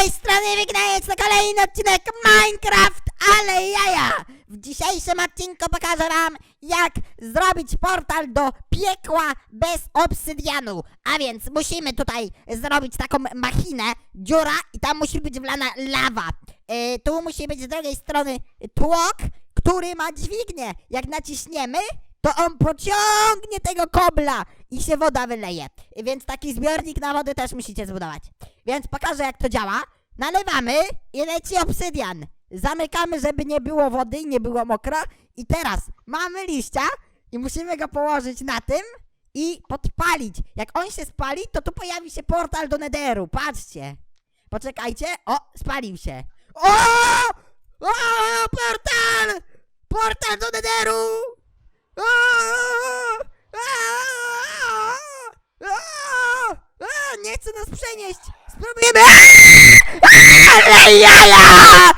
tej strony Wygnajec na kolejny odcinek Minecraft, ale jaja! W dzisiejszym odcinku pokażę wam, jak zrobić portal do piekła bez obsydianu. A więc musimy tutaj zrobić taką machinę, dziura i tam musi być wlana lawa. Yy, tu musi być z drugiej strony tłok, który ma dźwignię. Jak naciśniemy, to on pociągnie tego kobla i się woda wyleje. Więc taki zbiornik na wodę też musicie zbudować. Więc pokażę jak to działa. Nalewamy i leci obsydian. Zamykamy, żeby nie było wody i nie było mokro. I teraz mamy liścia i musimy go położyć na tym i podpalić. Jak on się spali, to tu pojawi się portal do Netheru. Patrzcie. Poczekajcie. O, spalił się. O! O! Portal! Portal do Netheru! O! A! A! A! Nie chce nas przenieść! Spróbujemy! Jaja!